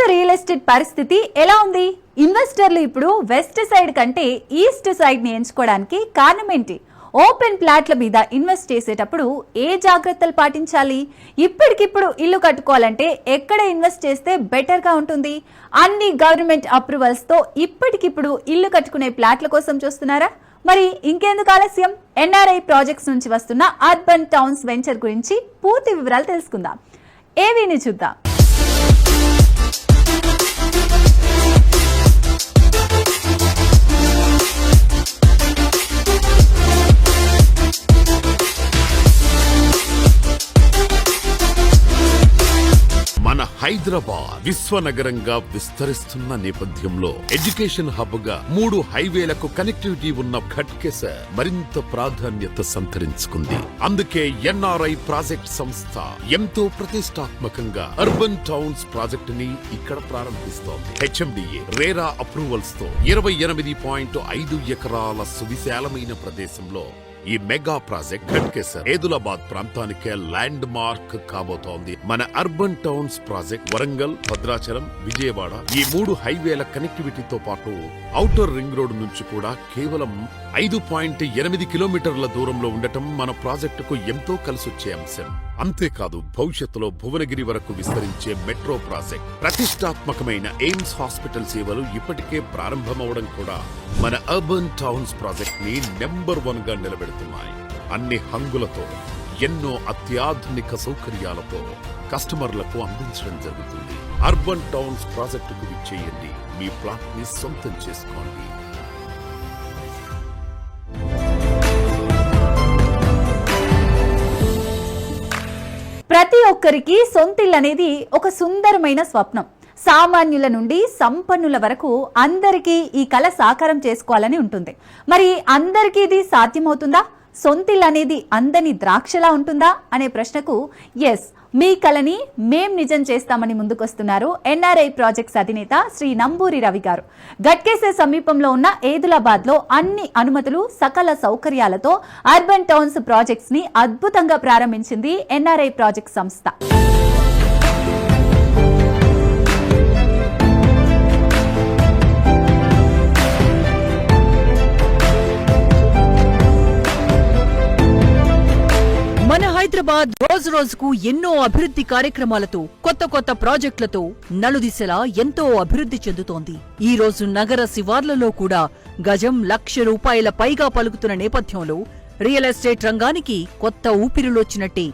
భారత real estate పరిస్థితి ఎలా ఉంది? ఇన్వెస్టర్లు ఇప్పుడు వెస్ట్ సైడ్ కంటే ఈస్ట్ సైడ్ని ఎంచుకోవడానికి కారణం ఏంటి ఓపెన్ ప్లాట్ల మీద ఇన్వెస్ట్ చేసేటప్పుడు ఏ జాగ్రత్తలు పాటించాలి? ఇప్పటికిప్పుడు ఇల్లు కట్టుకోవాలంటే ఎక్కడ ఇన్వెస్ట్ చేస్తే బెటర్గా ఉంటుంది? అన్ని గవర్నమెంట్ అప్రూవల్స్తో ఇప్పటికిప్పుడు ఇల్లు కట్టుకునే ప్లాట్ల కోసం చూస్తున్నారా? మరి ఇంకెందుకు ఆలస్యం? ఎన్ఆర్ఐ ప్రాజెక్ట్స్ నుంచి వస్తున్న అర్బన్ టౌన్స్ వెంచర్ గురించి పూర్తి వివరాలు తెలుసుకుందాం. ఏవీని చూద్దాం. హైదరాబాద్ విశ్వనగరంగా విస్తరిస్తున్న నేపథ్యంలో ఎడ్యుకేషన్ హబ్గా మూడు హైవేలకు కనెక్టివిటీ ఉన్న ఘట్కేసర్ మరింత ప్రాధాన్యత సంతరించుకుంది. అందుకే ఎన్ఆర్ఐ ప్రాజెక్ట్ సంస్థ ఎంతో ప్రతిష్టాత్మకంగా అర్బన్ టౌన్స్ ప్రాజెక్ట్ని ఇక్కడ ప్రారంభిస్తోంది. హెచ్ఎండిఏ రేరా అప్రూవల్స్తో ఇరవై ఎనిమిది పాయింట్ ఐదు ఎకరాల సువిశాలమైన ప్రదేశంలో ఈ మెగా ప్రాజెక్ట్ ఖడ్కేసర్ ఏదులాబాద్ ప్రాంతానికే ల్యాండ్ మార్క్ కాబోతోంది. మన urban towns project Warangal Bhadrachalam Vijayawada ఈ మూడు హైవేల కనెక్టివిటీతో పాటు ఔటర్ రింగ్ రోడ్ నుంచి కూడా కేవలం ఐదు పాయింట్ ఎనిమిది కిలోమీటర్ల దూరంలో ఉండటం మన ప్రాజెక్టుకు ఎంతో కలిసొచ్చే అంశం. అంతేకాదు భవిష్యత్తులో భువనగిరి వరకు విస్తరించే మెట్రో ప్రాజెక్ట్. ప్రతిష్టాత్మకమైన ఎయిమ్స్ హాస్పిటల్ సేవలు ఇప్పటికే ప్రారంభమవడం కూడా మన అర్బన్ టౌన్స్ ప్రాజెక్ట్ని నెంబర్ వన్గా నిలబెడుతున్నాయి. అన్ని హంగులతో ఎన్నో అత్యాధునిక సౌకర్యాలతో కస్టమర్లకు అందించడం జరుగుతుంది. అర్బన్ టౌన్స్ ప్రాజెక్టుకు విచ్చేయండి. మీ ప్లాట్ని సొంతం చేసుకోండి. ప్రతి ఒక్కరికి సొంతిల్లు అనేది ఒక సుందరమైన స్వప్నం. సామాన్యుల నుండి సంపన్నుల వరకు అందరికీ ఈ కళ సాకారం చేసుకోవాలని ఉంటుంది. మరి అందరికీ ఇది సాధ్యమవుతుందా? సొంతిల్లు అనేది అందని ద్రాక్షలా ఉంటుందా? అనే ప్రశ్నకు ఎస్ మీ కళని మేం నిజం చేస్తామని ముందుకొస్తున్నారు ఎన్ఆర్ఐ ప్రాజెక్ట్స్ అధినేత శ్రీ నంబూరి రవి గారు. గట్కేసే సమీపంలో ఉన్న ఏదులాబాద్లో అన్ని అనుమతులు సకల సౌకర్యాలతో అర్బన్ టౌన్స్ ప్రాజెక్ట్స్ని అద్భుతంగా ప్రారంభించింది ఎన్ఆర్ఐ ప్రాజెక్ట్ సంస్థ. హైదరాబాద్ రోజు రోజుకు ఎన్నో అభివృద్ధి కార్యక్రమాలతో కొత్త కొత్త ప్రాజెక్టులతో నలుదిశలా ఎంతో అభివృద్ధి చెందుతోంది. ఈ రోజు నగర శివార్లలో కూడా గజం లక్ష రూపాయల పైగా పలుకుతున్న నేపథ్యంలో రియల్ ఎస్టేట్ రంగానికి కొత్త ఊపిరిలోచ్చినట్టే.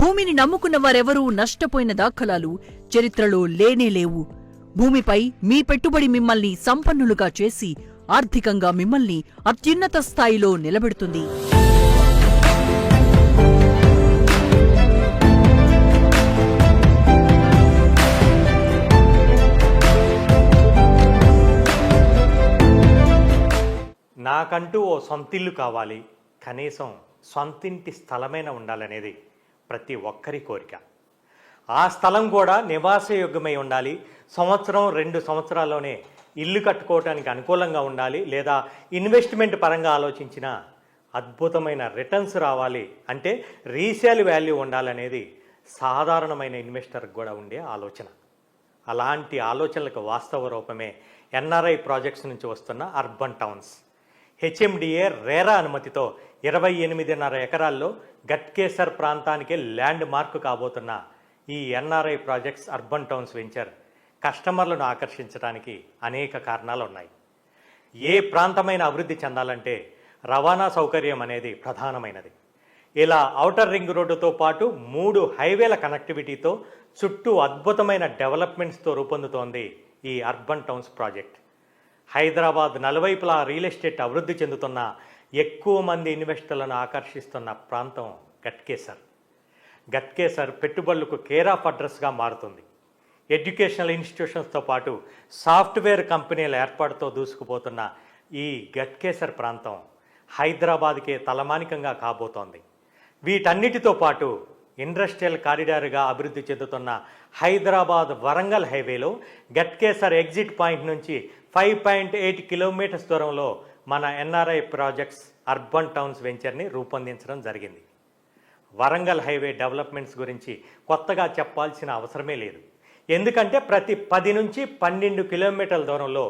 భూమిని నమ్ముకున్న వారెవరూ నష్టపోయిన దాఖలాలు చరిత్రలో లేనే లేవు. భూమిపై మీ పెట్టుబడి మిమ్మల్ని సంపన్నులుగా చేసి ఆర్థికంగా మిమ్మల్ని అత్యున్నత స్థాయిలో నిలబెడుతుంది. నాకంటూ ఓ సొంతిల్లు కావాలి. కనీసం సొంతింటి స్థలమైన ఉండాలనేది ప్రతి ఒక్కరి కోరిక. ఆ స్థలం కూడా నివాసయోగ్యమై ఉండాలి. సంవత్సరం రెండు సంవత్సరాల్లోనే ఇల్లు కట్టుకోవటానికి అనుకూలంగా ఉండాలి. లేదా ఇన్వెస్ట్మెంట్ పరంగా ఆలోచించిన అద్భుతమైన రిటర్న్స్ రావాలి అంటే రీసేల్ వాల్యూ ఉండాలనేది సాధారణమైన ఇన్వెస్టర్కి కూడా ఉండే ఆలోచన. అలాంటి ఆలోచనలకు వాస్తవ రూపమే ఎన్ఆర్ఐ ప్రాజెక్ట్స్ నుంచి వస్తున్న అర్బన్ టౌన్స్. హెచ్ఎండిఏ రేరా అనుమతితో ఇరవై ఎనిమిదిన్నర ఎకరాల్లో గట్కేసర్ ప్రాంతానికి ల్యాండ్ మార్క్ కాబోతున్న ఈ NRI projects urban towns venture కస్టమర్లను ఆకర్షించడానికి అనేక కారణాలు ఉన్నాయి ఏ ప్రాంతమైన అభివృద్ధి చెందాలంటే రవాణా సౌకర్యం అనేది ప్రధానమైనది. ఇలా ఔటర్ రింగ్ రోడ్డుతో పాటు మూడు హైవేల కనెక్టివిటీతో చుట్టూ అద్భుతమైన డెవలప్మెంట్స్తో రూపొందుతోంది ఈ అర్బన్ టౌన్స్ ప్రాజెక్ట్. హైదరాబాద్ నలువైపులా రియల్ ఎస్టేట్ అభివృద్ధి చెందుతున్న ఎక్కువ మంది ఇన్వెస్టర్లను ఆకర్షిస్తున్న ప్రాంతం గట్కేసర్. గట్కేసర్ పెట్టుబడులకు కేర్ ఆఫ్ అడ్రస్గా మారుతుంది. ఎడ్యుకేషనల్ ఇన్స్టిట్యూషన్స్తో పాటు సాఫ్ట్వేర్ కంపెనీల ఏర్పాటుతో దూసుకుపోతున్న ఈ గట్కేసర్ ప్రాంతం హైదరాబాద్కే తలమానికంగా కాబోతోంది. వీటన్నిటితో పాటు ఇండస్ట్రియల్ కారిడార్గా అభివృద్ధి చెందుతున్న హైదరాబాద్ వరంగల్ హైవేలో గట్కేసర్ ఎగ్జిట్ పాయింట్ నుంచి ఫైవ్ పాయింట్ ఎయిట్ కిలోమీటర్స్ దూరంలో మన ఎన్ఆర్ఐ ప్రాజెక్ట్స్ అర్బన్ టౌన్స్ వెంచర్ని రూపొందించడం జరిగింది. వరంగల్ హైవే డెవలప్మెంట్స్ గురించి కొత్తగా చెప్పాల్సిన అవసరమే లేదు. ఎందుకంటే ప్రతి పది నుంచి పన్నెండు కిలోమీటర్ల దూరంలో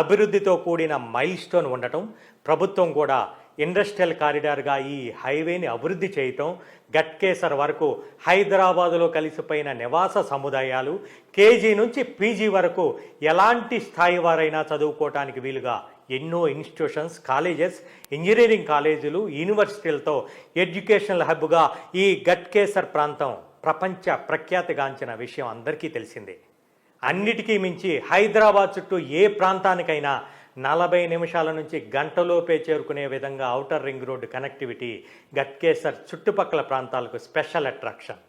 అభివృద్ధితో కూడిన మైల్ స్టోన్ ఉండటం ప్రభుత్వం కూడా ఇండస్ట్రియల్ కారిడార్గా ఈ హైవేని అభివృద్ధి చేయటం గట్కేసర్ వరకు హైదరాబాదులో కలిసిపోయిన నివాస సముదాయాలు కేజీ నుంచి పీజీ వరకు ఎలాంటి స్థాయి వారైనా చదువుకోవటానికి వీలుగా ఎన్నో ఇన్స్టిట్యూషన్స్ కాలేజెస్ ఇంజనీరింగ్ కాలేజీలు యూనివర్సిటీలతో ఎడ్యుకేషనల్ హబ్గా ఈ గట్కేసర్ ప్రాంతం ప్రపంచ ప్రఖ్యాతిగాంచిన విషయం అందరికీ తెలిసిందే. అన్నిటికీ మించి హైదరాబాద్ చుట్టూ ఏ ప్రాంతానికైనా నలభై నిమిషాల నుంచి గంటలోపే చేరుకునే విధంగా outer ring road connectivity Ghatkesar చుట్టుపక్కల ప్రాంతాలకు స్పెషల్ అట్రాక్షన్.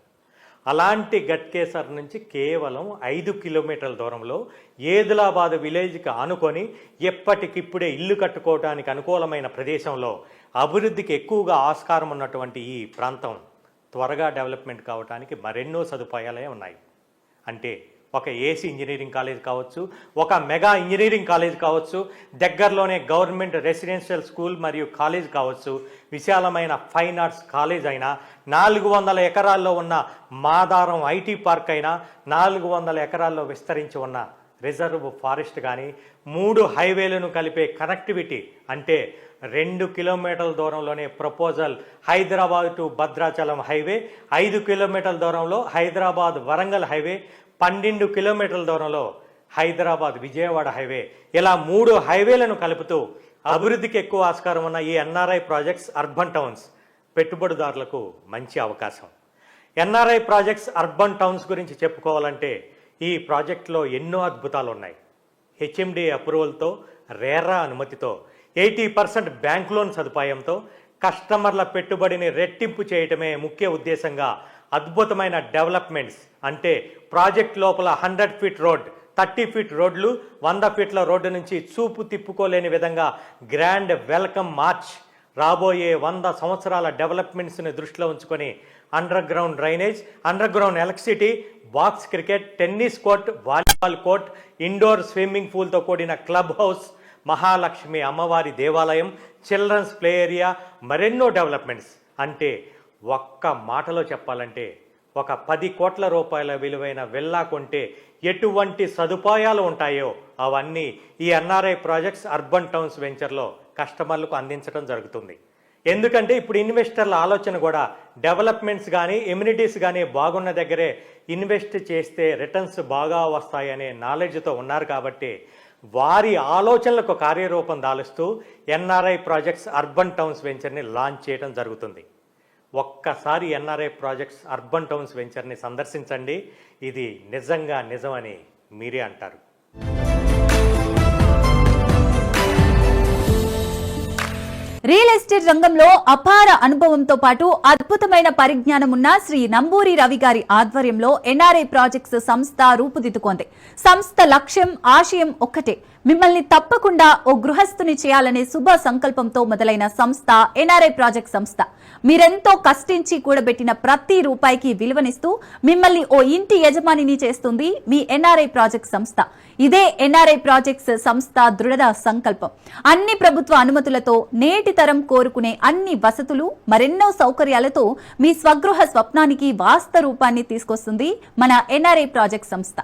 అలాంటి గట్కేసర్ నుంచి కేవలం ఐదు కిలోమీటర్ల దూరంలో ఏదులాబాద్ విలేజ్కి ఆనుకొని ఎప్పటికిప్పుడే ఇల్లు కట్టుకోవడానికి అనుకూలమైన ప్రదేశంలో అభివృద్ధికి ఎక్కువగా ఆస్కారం ఉన్నటువంటి ఈ ప్రాంతం త్వరగా డెవలప్మెంట్ కావడానికి మరెన్నో సదుపాయాలే ఉన్నాయి. అంటే ఒక ఏసీ ఇంజనీరింగ్ కాలేజ్ కావచ్చు ఒక మెగా ఇంజనీరింగ్ కాలేజ్ కావచ్చు దగ్గరలోనే గవర్నమెంట్ రెసిడెన్షియల్ స్కూల్ మరియు కాలేజ్ కావచ్చు విశాలమైన ఫైన్ ఆర్ట్స్ కాలేజ్ అయినా నాలుగు వందల ఎకరాల్లో ఉన్న మాదారం ఐటీ పార్క్ అయినా నాలుగు వందల ఎకరాల్లో విస్తరించి ఉన్న రిజర్వ్ ఫారెస్ట్ కానీ మూడు హైవేలను కలిపే కనెక్టివిటీ అంటే రెండు కిలోమీటర్ల దూరంలోనే proposal Hyderabad to Bhadrachalam highway ఐదు కిలోమీటర్ల దూరంలో హైదరాబాద్ వరంగల్ హైవే పన్నెండు కిలోమీటర్ల దూరంలో హైదరాబాద్ విజయవాడ హైవే. ఇలా మూడు హైవేలను కలుపుతూ అభివృద్ధికి ఎక్కువ ఆస్కారం ఉన్న ఈ ఎన్ఆర్ఐ ప్రాజెక్ట్స్ అర్బన్ టౌన్స్ పెట్టుబడిదారులకు మంచి అవకాశం. ఎన్ఆర్ఐ ప్రాజెక్ట్స్ అర్బన్ టౌన్స్ గురించి చెప్పుకోవాలంటే ఈ ప్రాజెక్టులో ఎన్నో అద్భుతాలు ఉన్నాయి హెచ్ఎండి అప్రూవల్తో రేరా అనుమతితో ఎయిటీ పర్సెంట్ బ్యాంక్ లోన్ సదుపాయంతో కస్టమర్ల పెట్టుబడిని రెట్టింపు చేయటమే ముఖ్య ఉద్దేశంగా అద్భుతమైన డెవలప్మెంట్స్ అంటే ప్రాజెక్ట్ లోపల hundred feet road thirty feet రోడ్లు వంద ఫీట్ల రోడ్డు నుంచి చూపు తిప్పుకోలేని విధంగా గ్రాండ్ వెల్కమ్ మార్చ్. రాబోయే వంద సంవత్సరాల డెవలప్మెంట్స్ని దృష్టిలో ఉంచుకొని underground drainage underground electricity box cricket tennis court volleyball court indoor swimming పూల్తో కూడిన క్లబ్ హౌస్ మహాలక్ష్మి అమ్మవారి దేవాలయం చిల్డ్రన్స్ ప్లే ఏరియా మరెన్నో డెవలప్మెంట్స్. అంటే ఒక్క మాటలో చెప్పాలంటే ఒక పది కోట్ల రూపాయల విలువైన విల్లా కొంటే ఎటువంటి సదుపాయాలు ఉంటాయో అవన్నీ ఈ ఎన్ఆర్ఐ ప్రాజెక్ట్స్ అర్బన్ టౌన్స్ వెంచర్లో కస్టమర్లకు అందించడం జరుగుతుంది. ఎందుకంటే ఇప్పుడు ఇన్వెస్టర్ల ఆలోచన కూడా డెవలప్మెంట్స్ కానీ ఎమ్యూనిటీస్ కానీ బాగున్న దగ్గరే ఇన్వెస్ట్ చేస్తే రిటర్న్స్ బాగా వస్తాయనే నాలెడ్జ్తో ఉన్నారు కాబట్టి వారి ఆలోచనలకు కార్యరూపం దాలుస్తూ ఎన్ఆర్ఐ ప్రాజెక్ట్స్ అర్బన్ టౌన్స్ వెంచర్ని లాంచ్ చేయడం జరుగుతుంది. ఒక్కసారి ఎన్ఆర్ఐ ప్రాజెక్ట్స్ అర్బన్ టౌన్స్ వెంచర్ని సందర్శించండి. ఇది నిజంగా నిజమని మీరే అంటారు. రియల్ ఎస్టేట్ రంగంలో అపార అనుభవంతో పాటు అద్భుతమైన పరిజ్ఞానం ఉన్న శ్రీ నంబూరి రవి గారి ఆధ్వర్యంలో ఎన్ఆర్ఐ ప్రాజెక్ట్స్ సంస్థ రూపుదిద్దుకుంది. సంస్థ లక్ష్యం ఆశయం ఒక్కటే. మిమ్మల్ని తప్పకుండా ఓ గృహస్థుని చేయాలనే శుభ సంకల్పంతో మొదలైన సంస్థ ఎన్ఆర్ఐ ప్రాజెక్ట్ సంస్థ. మీరెంతో కష్టించి కూడబెట్టిన ప్రతి రూపాయికి విలువనిస్తూ మిమ్మల్ని ఓ ఇంటి యజమానిని చేస్తుంది మీ ఎన్ఆర్ఐ ప్రాజెక్ట్ సంస్థ. ఇదే ఎన్ఆర్ఐ ప్రాజెక్ట్స్ సంస్థ దృఢ సంకల్పం. అన్ని ప్రభుత్వ అనుమతులతో నేటి తరం కోరుకునే అన్ని వసతులు మరెన్నో సౌకర్యాలతో మీ స్వగృహ స్వప్నానికి వాస్త రూపాన్ని తీసుకొస్తుంది మన ఎన్ఆర్ఐ ప్రాజెక్ట్ సంస్థ.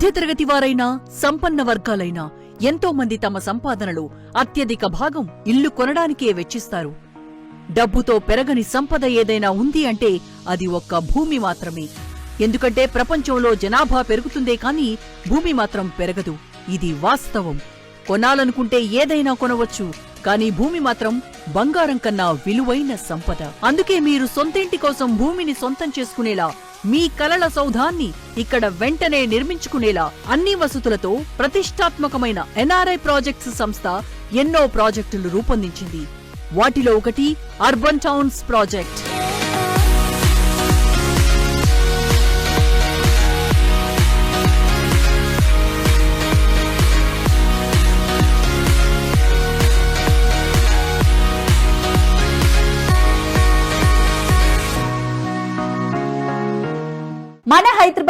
మధ్యతరగతి వారైనా సంపన్న వర్గాలైనా ఎంతో మంది తమ సంపాదనలో అత్యధిక భాగం ఇల్లు కొనడానికే వెచ్చిస్తారు. డబ్బుతో పెరగని సంపద ఏదైనా ఉంది అంటే అది ఒక్క భూమి మాత్రమే. ఎందుకంటే ప్రపంచంలో జనాభా పెరుగుతుందే కాని భూమి మాత్రం పెరగదు. ఇది వాస్తవం. కొనాలనుకుంటే ఏదైనా కొనవచ్చు కానీ భూమి మాత్రం బంగారం కన్నా విలువైన సంపద. అందుకే మీరు సొంతింటి కోసం భూమిని సొంతం చేసుకునేలా మీ కలల సౌధాన్ని ఇక్కడ వెంటనే నిర్మించుకునేలా అన్ని వసతులతో ప్రతిష్టాత్మకమైన ఎన్ఆర్ఐ ప్రాజెక్ట్స్ సంస్థ ఎన్నో ప్రాజెక్టులు రూపొందించింది. వాటిలో ఒకటి అర్బన్ టౌన్స్ ప్రాజెక్ట్.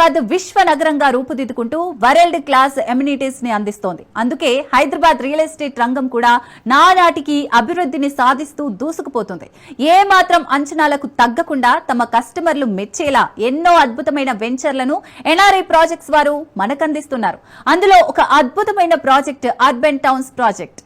హైదరాబాద్ విశ్వ నగరంగా రూపుదిద్దుకుంటూ వరల్డ్ క్లాస్ ఎమ్యూనిటీస్ని అందిస్తోంది. అందుకే హైదరాబాద్ రియల్ ఎస్టేట్ రంగం కూడా నానాటికి అభివృద్ధిని సాధిస్తూ దూసుకుపోతుంది. ఏ మాత్రం అంచనాలకు తగ్గకుండా తమ కస్టమర్లు మెచ్చేలా ఎన్నో అద్భుతమైన వెంచర్లను ఎన్ఆర్ఐ ప్రాజెక్ట్స్ వారు మనకందిస్తున్నారు. అందులో ఒక అద్భుతమైన project urban towns project.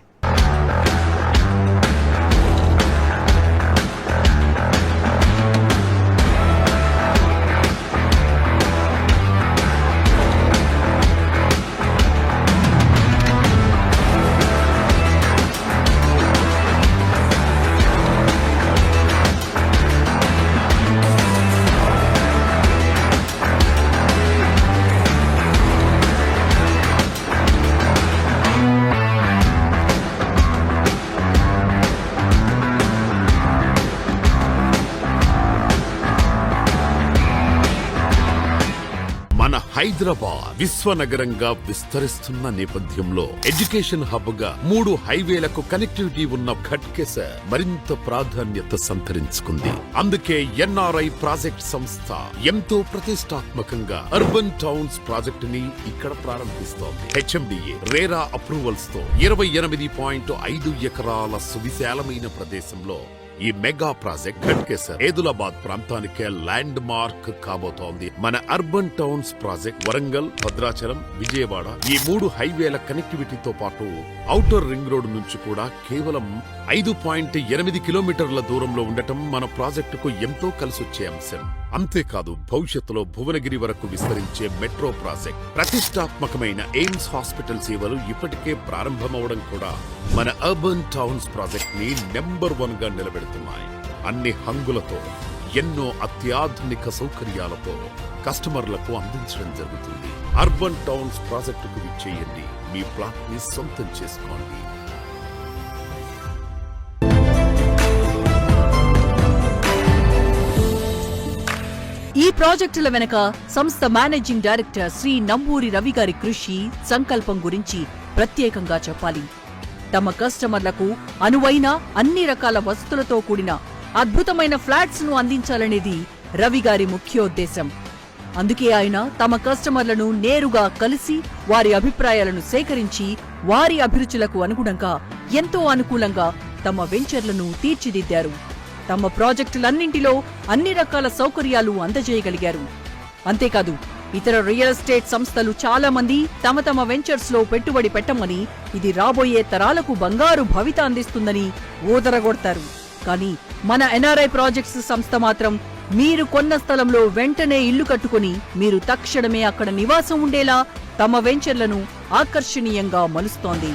Hyderabad విశ్వనగరంగా విస్తరిస్తున్న నేపథ్యంలో ఎడ్యుకేషన్ హబ్గా మూడు హైవేలకు కనెక్టివిటీ ఉన్న ఘట్కేసర్ మరింత ప్రాధాన్యత సంతరించుకుంది. అందుకే ఎన్ఆర్ఐ ప్రాజెక్ట్ సంస్థ ఎంతో ప్రతిష్టాత్మకంగా అర్బన్ టౌన్స్ ప్రాజెక్ట్ని ఇక్కడ ప్రారంభిస్తోంది. హెచ్ఎండిఏ రేరా అప్రూవల్స్తో ఇరవై ఎనిమిది పాయింట్ ఐదు ఎకరాల సువిశాలమైన ప్రదేశంలో ఈ మెగా ప్రాజెక్ట్ ఖట్కేసర్ ఏదులాబాద్ ప్రాంతానికే ల్యాండ్ మార్క్ కాబోతోంది. మన urban towns project Warangal Bhadrachalam Vijayawada ఈ మూడు హైవేల కనెక్టివిటీతో పాటు ఔటర్ రింగ్ రోడ్ నుంచి కూడా కేవలం ఐదు పాయింట్ ఎనిమిది కిలోమీటర్ల దూరంలో ఉండటం మన ప్రాజెక్టుకు ఎంతో కలిసొచ్చే అంశం. అంతేకాదు భవిష్యత్తులో భువనగిరి వరకు విస్తరించే మెట్రో ప్రాజెక్ట్ ప్రతిష్టాత్మకమైన ఎయిమ్స్ హాస్పిటల్ సేవలు ఇప్పటికే ప్రారంభమవడం కూడా మన అర్బన్ టౌన్స్ ప్రాజెక్ట్ని నెంబర్ వన్గా నిలబెడుతున్నాయి. అన్ని హంగులతో ఎన్నో అత్యాధునిక సౌకర్యాలతో కస్టమర్లకు అందించడం జరుగుతుంది. అర్బన్ టౌన్స్ ప్రాజెక్టుకు విచ్చేయండి. మీ ప్లాట్ని సొంతం చేసుకోండి. ప్రాజెక్టుల వెనక సంస్థ మేనేజింగ్ డైరెక్టర్ శ్రీ నంబూరి రవి గారి కృషి సంకల్పం గురించి ప్రత్యేకంగా చెప్పాలి. తమ కస్టమర్లకు అనువైన అన్ని రకాల వసతులతో కూడిన అద్భుతమైన ఫ్లాట్స్ను అందించాలనేది రవి గారి ముఖ్యోద్దేశం అందుకే ఆయన తమ కస్టమర్లను నేరుగా కలిసి వారి అభిప్రాయాలను సేకరించి వారి అభిరుచులకు అనుగుణంగా ఎంతో అనుకూలంగా తమ వెంచర్లను తీర్చిదిద్దారు. తమ ప్రాజెక్టులన్నింటిలో అన్ని రకాల సౌకర్యాలు అందజేయగలిగారు. అంతేకాదు ఇతర రియల్ ఎస్టేట్ సంస్థలు చాలా మంది తమ తమ వెంచర్స్లో పెట్టుబడి పెట్టమని ఇది రాబోయే తరాలకు బంగారు భవిత అందిస్తుందని ఊదరగొడతారు. కానీ మన ఎన్ఆర్ఐ ప్రాజెక్ట్స్ సంస్థ మాత్రం మీరు కొన్న స్థలంలో వెంటనే ఇల్లు కట్టుకుని మీరు తక్షణమే అక్కడ నివాసం ఉండేలా తమ వెంచర్లను ఆకర్షణీయంగా మలుస్తోంది.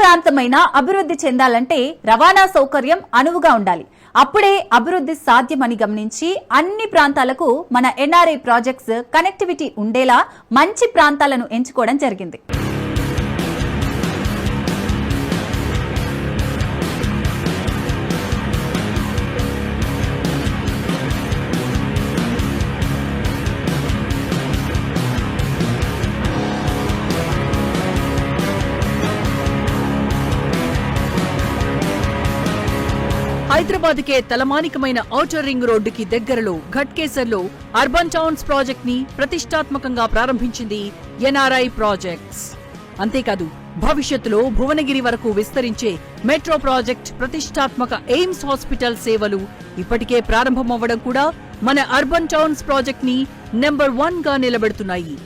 ప్రాంతమైన అభివృద్ధి చెందాలంటే రవాణా సౌకర్యం అనువుగా ఉండాలి. అప్పుడే అభివృద్ధి సాధ్యమని గమనించి అన్ని ప్రాంతాలకు మన ఎన్ఆర్ఐ ప్రాజెక్ట్స్ కనెక్టివిటీ ఉండేలా మంచి ప్రాంతాలను ఎంచుకోవడం జరిగింది. హైదరాబాద్కే తలమానికమైన ఔటర్ రింగ్ రోడ్డుకి దగ్గరలో ఘట్కేసర్లో అర్బన్ టౌన్స్ ప్రాజెక్ట్ని ప్రతిష్టాత్మకంగా ప్రారంభించింది ఎన్ఆర్ఐ ప్రాజెక్ట్స్. అంతేకాదు భవిష్యత్తులో భువనగిరి వరకు విస్తరించే మెట్రో ప్రాజెక్ట్ ప్రతిష్టాత్మక ఎయిమ్స్ హాస్పిటల్ సేవలు ఇప్పటికే ప్రారంభమవ్వడం కూడా మన అర్బన్ టౌన్స్ ప్రాజెక్ట్ని నెంబర్ వన్గా నిలబెడుతున్నాయి.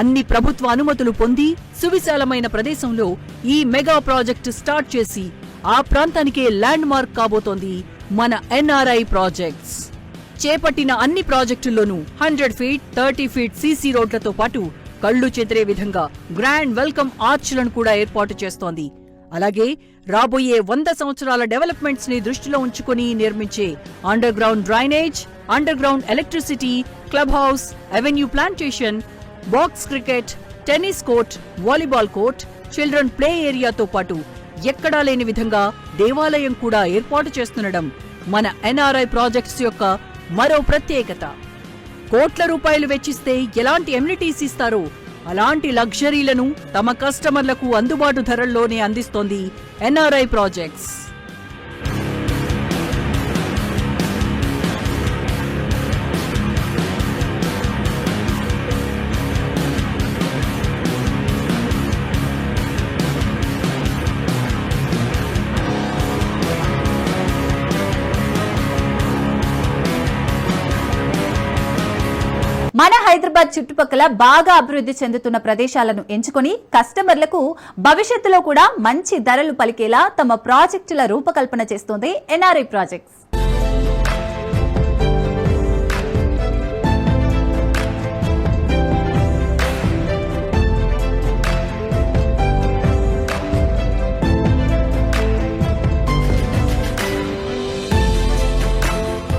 అన్ని ప్రభుత్వ అనుమతులు పొంది సువిశాలమైన ప్రదేశంలో ఈ మెగా ప్రాజెక్టు స్టార్ట్ చేసి ఆ ప్రాంతానికే ల్యాండ్ మార్క్ కాబోతోంది మన ఎన్ఆర్ఐ ప్రాజెక్ట్స్. చేపట్టిన అన్ని ప్రాజెక్టుల్లోనూ hundred feet thirty feet CC రోడ్లతో పాటు కళ్ళు చెదిరే విధంగా గ్రాండ్ వెల్కమ్ ఆర్చ్లను కూడా ఏర్పాటు చేస్తోంది. అలాగే రాబోయే వంద సంవత్సరాల డెవలప్మెంట్స్ని దృష్టిలో ఉంచుకుని నిర్మించే underground drainage underground electricity club house avenue plantation box cricket tennis court volleyball court children play ఏరియాతో పాటు ఎక్కడా లేని విధంగా దేవాలయం కూడా ఏర్పాటు చేస్తుండడం మన ఎన్ఆర్ఐ ప్రాజెక్ట్స్ యొక్క మరో ప్రత్యేకత. కోట్ల రూపాయలు వెచ్చిస్తే ఎలాంటి ఎమ్యూనిటీస్ ఇస్తారో అలాంటి లగ్జరీలను తమ కస్టమర్లకు అందుబాటు ధరల్లోనే అందిస్తోంది ఎన్ఆర్ఐ ప్రాజెక్ట్స్. చుట్టుపక్కల బాగా అభివృద్ధి చెందుతున్న ప్రదేశాలను ఎంచుకొని కస్టమర్లకు భవిష్యత్తులో కూడా మంచి ధరలు పలికేలా తమ ప్రాజెక్టుల రూపకల్పన చేస్తోంది ఎన్ఆర్ఐ ప్రాజెక్ట్స్.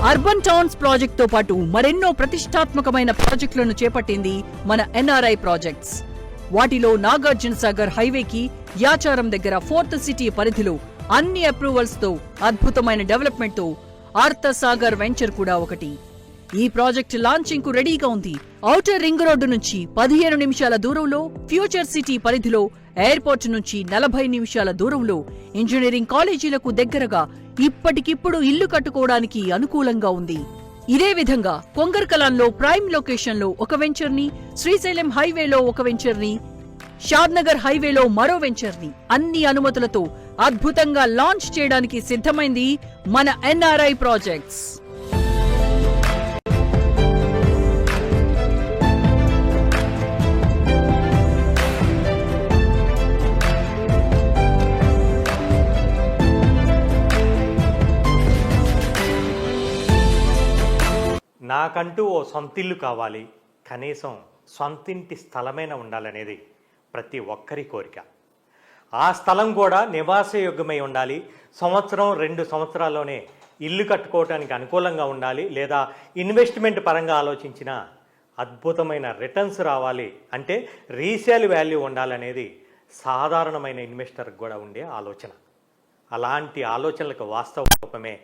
అర్బన్ టౌన్స్ ప్రాజెక్ట్తో పాటు మరెన్నో ప్రతిష్టాత్మకమైన ప్రాజెక్టులను చేపట్టింది మన ఎన్ఆర్ఐ ప్రాజెక్ట్స్. వాటిలో నాగార్జున సాగర్ హైవేకి యాచారం దగ్గర ఫోర్త్ సిటీ పరిధిలో అన్ని అప్రూవల్స్తో అద్భుతమైన డెవలప్మెంట్తో ఆర్త సాగర్ వెంచర్ కూడా ఒకటి. ఈ ప్రాజెక్ట్ లాంచింగ్కు రెడీగా ఉంది. ఔటర్ రింగ్ రోడ్డు నుంచి పదిహేను నిమిషాల దూరంలో ఫ్యూచర్ సిటీ పరిధిలో ఎయిర్పోర్ట్ నుంచి నలభై నిమిషాల దూరంలో ఇంజనీరింగ్ కాలేజీలకు దగ్గరగా ఇప్పటికిప్పుడు ఇల్లు కట్టుకోవడానికి అనుకూలంగా ఉంది. ఇదే విధంగా కొంగర్కలాన్లో ప్రైమ్ లొకేషన్లో ఒక వెంచర్ని శ్రీశైలం హైవేలో ఒక వెంచర్ని షాద్నగర్ హైవేలో మరో వెంచర్ని అన్ని అనుమతులతో అద్భుతంగా లాంచ్ చేయడానికి సిద్ధమైంది మన ఎన్ఆర్ఐ ప్రాజెక్ట్స్. నాకంటూ ఓ సొంతిల్లు కావాలి. కనీసం సొంతింటి స్థలమైన ఉండాలనేది ప్రతి ఒక్కరి కోరిక. ఆ స్థలం కూడా నివాసయోగ్యమై ఉండాలి. సంవత్సరం రెండు సంవత్సరాల్లోనే ఇల్లు కట్టుకోవటానికి అనుకూలంగా ఉండాలి. లేదా ఇన్వెస్ట్మెంట్ పరంగా ఆలోచించిన అద్భుతమైన రిటర్న్స్ రావాలి అంటే రీసేల్ వాల్యూ ఉండాలనేది సాధారణమైన ఇన్వెస్టర్కి కూడా ఉండే ఆలోచన. అలాంటి ఆలోచనలకు వాస్తవ రూపమే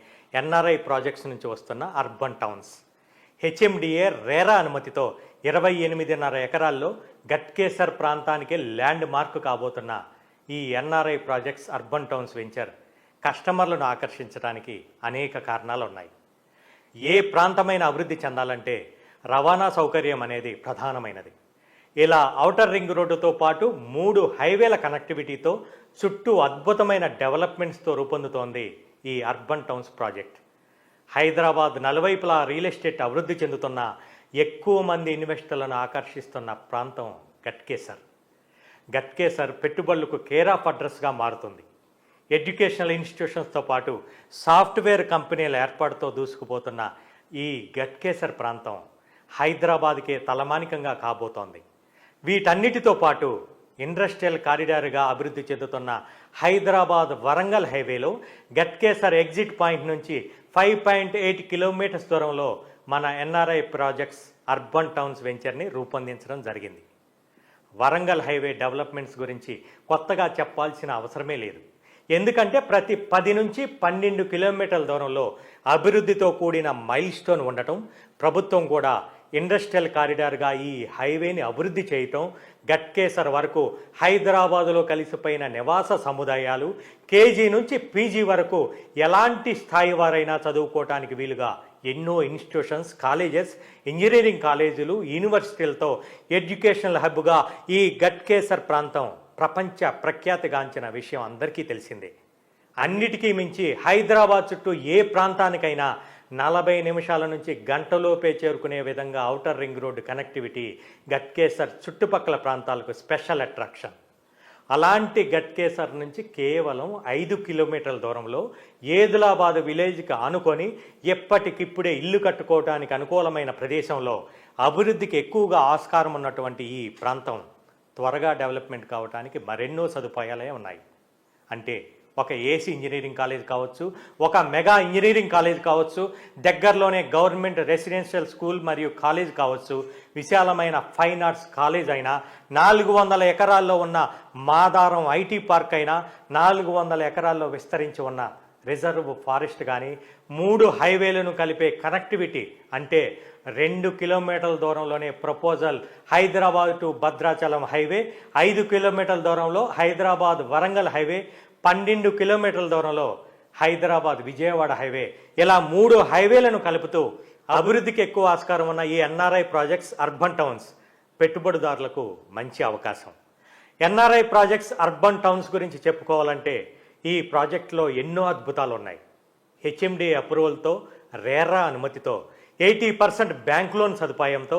ఎన్ఆర్ఐ ప్రాజెక్ట్స్ నుంచి వస్తున్న అర్బన్ టౌన్స్. హెచ్ఎండిఏ రేరా అనుమతితో ఇరవై ఎనిమిదిన్నర ఎకరాల్లో గట్కేసర్ ప్రాంతానికి ల్యాండ్ మార్క్ కాబోతున్న ఈ NRI projects urban towns venture కస్టమర్లను ఆకర్షించడానికి అనేక కారణాలు ఉన్నాయి ఏ ప్రాంతమైన అభివృద్ధి చెందాలంటే రవాణా సౌకర్యం అనేది ప్రధానమైనది. ఇలా ఔటర్ రింగ్ రోడ్డుతో పాటు మూడు హైవేల కనెక్టివిటీతో చుట్టూ అద్భుతమైన డెవలప్మెంట్స్తో రూపొందుతోంది ఈ అర్బన్ టౌన్స్ ప్రాజెక్ట్. హైదరాబాద్ నలువైపులా రియల్ ఎస్టేట్ అభివృద్ధి చెందుతున్న ఎక్కువ మంది ఇన్వెస్టర్లను ఆకర్షిస్తున్న ప్రాంతం గట్కేసర్. గట్కేసర్ పెట్టుబడులకు కేర్ ఆఫ్ అడ్రస్గా మారుతుంది. ఎడ్యుకేషనల్ ఇన్స్టిట్యూషన్స్తో పాటు సాఫ్ట్వేర్ కంపెనీల ఏర్పాటుతో దూసుకుపోతున్న ఈ గట్కేసర్ ప్రాంతం హైదరాబాద్కే తలమానికంగా కాబోతోంది. వీటన్నిటితో పాటు ఇండస్ట్రియల్ కారిడార్గా అభివృద్ధి చెందుతున్న హైదరాబాద్ వరంగల్ హైవేలో గట్కేసర్ ఎగ్జిట్ పాయింట్ నుంచి ఫైవ్ పాయింట్ ఎయిట్ కిలోమీటర్స్ దూరంలో మన ఎన్ఆర్ఐ ప్రాజెక్ట్స్ అర్బన్ టౌన్స్ వెంచర్ని రూపొందించడం జరిగింది. వరంగల్ హైవే డెవలప్మెంట్స్ గురించి కొత్తగా చెప్పాల్సిన అవసరమే లేదు. ఎందుకంటే ప్రతి పది నుంచి పన్నెండు కిలోమీటర్ల దూరంలో అభివృద్ధితో కూడిన మైల్ స్టోన్ ఉండటం ప్రభుత్వం కూడా ఇండస్ట్రియల్ కారిడార్గా ఈ హైవేని అభివృద్ధి చేయటం గట్కేసర్ వరకు హైదరాబాదులో కలిసిపోయిన నివాస సముదాయాలు కేజీ నుంచి పీజీ వరకు ఎలాంటి స్థాయి వారైనా చదువుకోవటానికి వీలుగా ఎన్నో ఇన్స్టిట్యూషన్స్ కాలేజెస్ ఇంజనీరింగ్ కాలేజీలు యూనివర్సిటీలతో ఎడ్యుకేషనల్ హబ్గా ఈ గట్కేసర్ ప్రాంతం ప్రపంచ ప్రఖ్యాతిగాంచిన విషయం అందరికీ తెలిసిందే. అన్నిటికీ మించి హైదరాబాద్ చుట్టూ ఏ ప్రాంతానికైనా నలభై నిమిషాల నుంచి గంటలోపే చేరుకునే విధంగా outer ring road connectivity Ghatkesar చుట్టుపక్కల ప్రాంతాలకు స్పెషల్ అట్రాక్షన్. అలాంటి గట్కేసర్ నుంచి కేవలం ఐదు కిలోమీటర్ల దూరంలో ఏదులాబాద్ విలేజ్కి ఆనుకొని ఎప్పటికిప్పుడే ఇల్లు కట్టుకోవడానికి అనుకూలమైన ప్రదేశంలో అభివృద్ధికి ఎక్కువగా ఆస్కారం ఉన్నటువంటి ఈ ప్రాంతం త్వరగా డెవలప్మెంట్ కావడానికి మరెన్నో సదుపాయాలే ఉన్నాయి. అంటే ఒక ఏసీ ఇంజనీరింగ్ కాలేజ్ కావచ్చు ఒక మెగా ఇంజనీరింగ్ కాలేజ్ కావచ్చు దగ్గరలోనే గవర్నమెంట్ రెసిడెన్షియల్ స్కూల్ మరియు కాలేజ్ కావచ్చు విశాలమైన ఫైన్ ఆర్ట్స్ కాలేజ్ అయినా నాలుగు వందల ఎకరాల్లో ఉన్న మాదారం ఐటీ పార్క్ అయినా నాలుగు వందల ఎకరాల్లో విస్తరించి ఉన్న రిజర్వ్ ఫారెస్ట్ కానీ మూడు హైవేలను కలిపే కనెక్టివిటీ అంటే రెండు కిలోమీటర్ల దూరంలోనే proposal Hyderabad to Bhadrachalam highway ఐదు కిలోమీటర్ల దూరంలో హైదరాబాద్ వరంగల్ హైవే పన్నెండు కిలోమీటర్ల దూరంలో హైదరాబాద్ విజయవాడ హైవే. ఇలా మూడు హైవేలను కలుపుతూ అభివృద్ధికి ఎక్కువ ఆస్కారం ఉన్న ఈ ఎన్ఆర్ఐ ప్రాజెక్ట్స్ అర్బన్ టౌన్స్ పెట్టుబడిదారులకు మంచి అవకాశం. ఎన్ఆర్ఐ ప్రాజెక్ట్స్ అర్బన్ టౌన్స్ గురించి చెప్పుకోవాలంటే ఈ ప్రాజెక్టులో ఎన్నో అద్భుతాలు ఉన్నాయి. హెచ్ఎండి అప్రూవల్తో రేరా అనుమతితో ఎయిటీ పర్సెంట్ బ్యాంక్ లోన్ సదుపాయంతో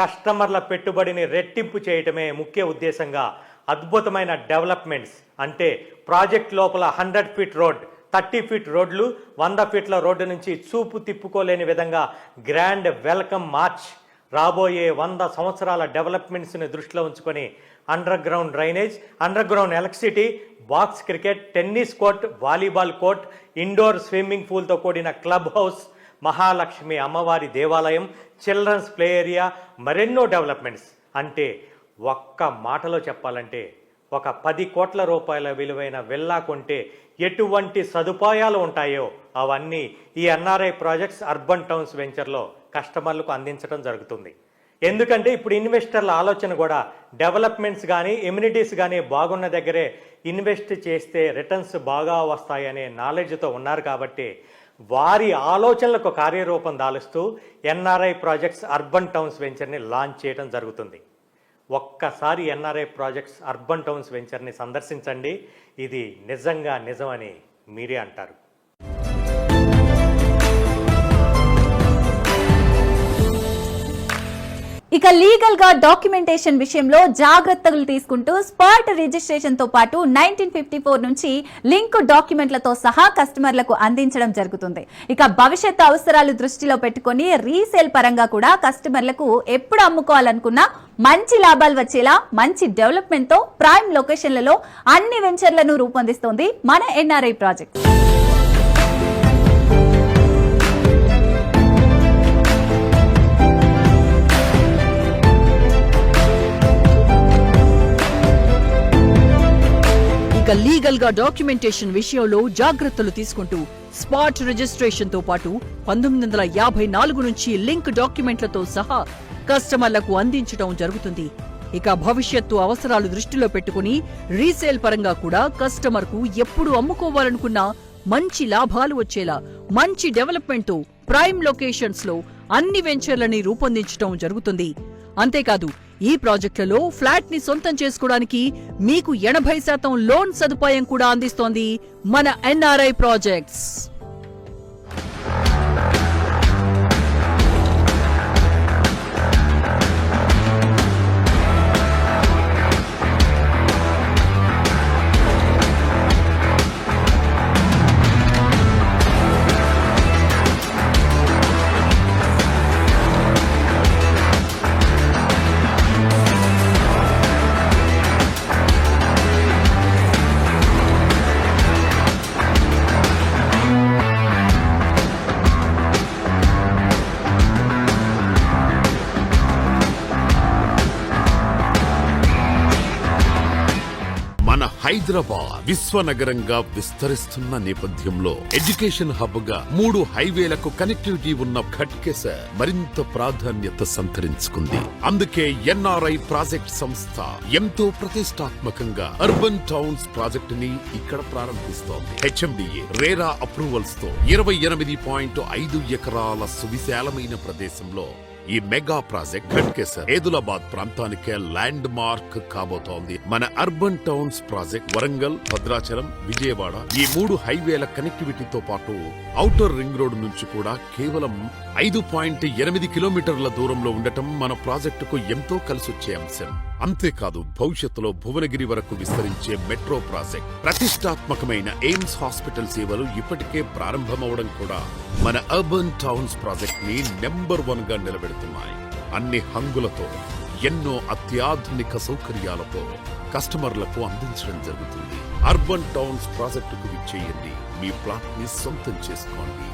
కస్టమర్ల పెట్టుబడిని రెట్టింపు చేయటమే ముఖ్య ఉద్దేశంగా అద్భుతమైన డెవలప్మెంట్స్. అంటే ప్రాజెక్ట్ లోపల hundred feet road thirty feet రోడ్లు వంద ఫీట్ల రోడ్డు నుంచి చూపు తిప్పుకోలేని విధంగా గ్రాండ్ వెల్కమ్ మార్చ్. రాబోయే వంద సంవత్సరాల డెవలప్మెంట్స్ని దృష్టిలో ఉంచుకొని underground drainage underground electricity box cricket tennis court volleyball court indoor swimming పూల్తో కూడిన క్లబ్ హౌస్ మహాలక్ష్మి అమ్మవారి దేవాలయం చిల్డ్రన్స్ ప్లే ఏరియా మరెన్నో డెవలప్మెంట్స్. అంటే ఒక్క మాటలో చెప్పాలంటే ఒక పది కోట్ల రూపాయల విలువైన విల్లా కొంటే ఎటువంటి సదుపాయాలు ఉంటాయో అవన్నీ ఈ ఎన్ఆర్ఐ ప్రాజెక్ట్స్ అర్బన్ టౌన్స్ వెంచర్లో కస్టమర్లకు అందించడం జరుగుతుంది. ఎందుకంటే ఇప్పుడు ఇన్వెస్టర్ల ఆలోచన కూడా డెవలప్మెంట్స్ కానీ ఎమ్యూనిటీస్ కానీ బాగున్న దగ్గరే ఇన్వెస్ట్ చేస్తే రిటర్న్స్ బాగా వస్తాయనే నాలెడ్జ్తో ఉన్నారు కాబట్టి వారి ఆలోచనలకు కార్యరూపం దాలుస్తూ ఎన్ఆర్ఐ ప్రాజెక్ట్స్ అర్బన్ టౌన్స్ వెంచర్ని లాంచ్ చేయడం జరుగుతుంది. ఒక్కసారి ఎన్ఆర్ఐ ప్రాజెక్ట్స్ అర్బన్ టౌన్స్ వెంచర్ని సందర్శించండి. ఇది నిజంగా నిజమని మీరే అంటారు. ఇక లీగల్గా డాక్యుమెంటేషన్ విషయంలో జాగ్రత్తలు తీసుకుంటూ స్పాట్ రిజిస్ట్రేషన్తో పాటు నైన్టీన్ ఫిఫ్టీ ఫోర్ నుంచి లింక్ డాక్యుమెంట్లతో సహా కస్టమర్లకు అందించడం జరుగుతుంది. ఇక భవిష్యత్ అవసరాలు దృష్టిలో పెట్టుకొని రీసేల్ పరంగా కూడా కస్టమర్లకు ఎప్పుడు అమ్ముకోవాలనుకున్నా మంచి లాభాలు వచ్చేలా మంచి డెవలప్మెంట్తో ప్రైమ్ లొకేషన్లలో అన్ని వెంచర్లను రూపొందిస్తోంది మన ఎన్ఆర్ఐ ప్రాజెక్ట్ లీగల్గా డాక్యుమెంటేషన్ విషయంలో జాగ్రత్తలు తీసుకుంటూ స్పాట్ రిజిస్ట్రేషన్తో పాటు పంతొమ్మిది వందల యాభై నాలుగు నుంచి లింక్ డాక్యుమెంట్లతో సహా కస్టమర్లకు అందించడం జరుగుతుంది. ఇక భవిష్యత్తు అవసరాలు దృష్టిలో పెట్టుకుని రీసేల్ పరంగా కూడా కస్టమర్కు ఎప్పుడు అమ్ముకోవాలనుకున్నా మంచి లాభాలు వచ్చేలా మంచి డెవలప్మెంట్తో ప్రైమ్ లొకేషన్స్లో అన్ని వెంచర్లని రూపొందించడం జరుగుతుంది. అంతేకాదు ఈ ప్రాజెక్టులలో ఫ్లాట్ని సొంతం చేసుకోవడానికి మీకు ఎనభై శాతం లోన్ సదుపాయం కూడా అందిస్తోంది మన ఎన్ఆర్ఐ ప్రాజెక్ట్స్. హైదరాబాద్ విశ్వనగరంగా విస్తరిస్తున్న నేపథ్యంలో ఎడ్యుకేషన్ హబ్గా మూడు హైవేలకు కనెక్టివిటీ ఉన్న ఘట్కేసర్ మరింత ప్రాధాన్యత సంతరించుకుంది. అందుకే ఎన్ఆర్ఐ ప్రాజెక్ట్ సంస్థ ఎంతో ప్రతిష్టాత్మకంగా అర్బన్ టౌన్స్ ప్రాజెక్ట్ని ఇక్కడ ప్రారంభిస్తోంది. హెచ్ఎండిఏ రేరా అప్రూవల్స్తో ఇరవై ఎనిమిది పాయింట్ ఐదు ఎకరాల సువిశాలమైన ప్రదేశంలో ఈ మెగా ప్రాజెక్ట్ ఖట్కేసర్ ఏదులాబాద్ ప్రాంతానికే ల్యాండ్ మార్క్ కాబోతోంది. మన urban towns project Warangal Bhadrachalam Vijayawada ఈ మూడు హైవేల కనెక్టివిటీతో పాటు ఔటర్ రింగ్ రోడ్ నుంచి కూడా కేవలం ఐదు పాయింట్ ఎనిమిది కిలోమీటర్ల దూరంలో ఉండటం మన ప్రాజెక్టుకు ఎంతో కలిసొచ్చే అంశం. అంతేకాదు భవిష్యత్తులో భువనగిరి వరకు విస్తరించే మెట్రో ప్రాజెక్ట్. ప్రతిష్టాత్మకమైన ఎయిమ్స్ హాస్పిటల్ సేవలు ఇప్పటికే ప్రారంభమవడం కూడా మన అర్బన్ టౌన్స్ ప్రాజెక్ట్ని నెంబర్ వన్గా నిలబెడుతున్నాయి. అన్ని హంగులతో ఎన్నో అత్యాధునిక సౌకర్యాలతో కస్టమర్లకు అందించడం జరుగుతుంది. అర్బన్ టౌన్స్ ప్రాజెక్టుకు విచ్చేయండి. మీ ప్లాట్ని సొంతం చేసుకోండి.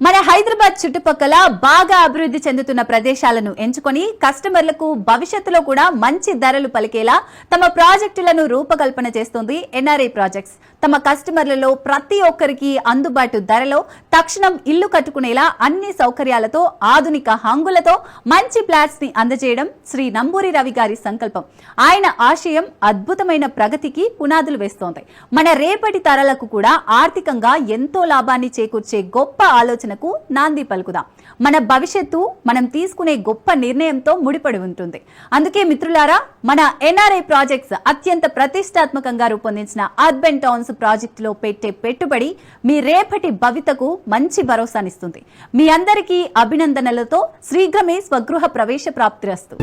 మన హైదరాబాద్ చుట్టుపక్కల బాగా అభివృద్ధి చెందుతున్న ప్రదేశాలను ఎంచుకొని కస్టమర్లకు భవిష్యత్తులో కూడా మంచి ధరలు పలికేలా తమ ప్రాజెక్టులను రూపకల్పన చేస్తోంది ఎన్ఆర్ఐ ప్రాజెక్ట్స్. తమ కస్టమర్లలో ప్రతి ఒక్కరికి అందుబాటు ధరలో తక్షణం ఇల్లు కట్టుకునేలా అన్ని సౌకర్యాలతో ఆధునిక హంగులతో మంచి ఫ్లాట్స్ని అందజేయడం శ్రీ నంబూరి రవి గారి సంకల్పం. ఆయన ఆశయం అద్భుతమైన ప్రగతికి పునాదులు వేస్తోంది. మన రేపటి తరాలకు కూడా ఆర్థికంగా ఎంతో లాభాన్ని చేకూర్చే గొప్ప ఆలోచనకు నాంది పలుకుదాం. మన భవిష్యత్తు మనం తీసుకునే గొప్ప నిర్ణయంతో ముడిపడి ఉంటుంది. అందుకే మిత్రులారా మన ఎన్ఆర్ఐ ప్రాజెక్ట్స్ అత్యంత ప్రతిష్టాత్మకంగా రూపొందించిన అర్బన్ టౌన్స్ ప్రాజెక్టులో పెట్టే పెట్టుబడి మీ రేపటి భవితకు మంచి భరోసానిస్తుంది. మీ అందరికీ అభినందనలతో శీఘ్రమే స్వగృహ ప్రవేశ ప్రాప్తిరస్తు.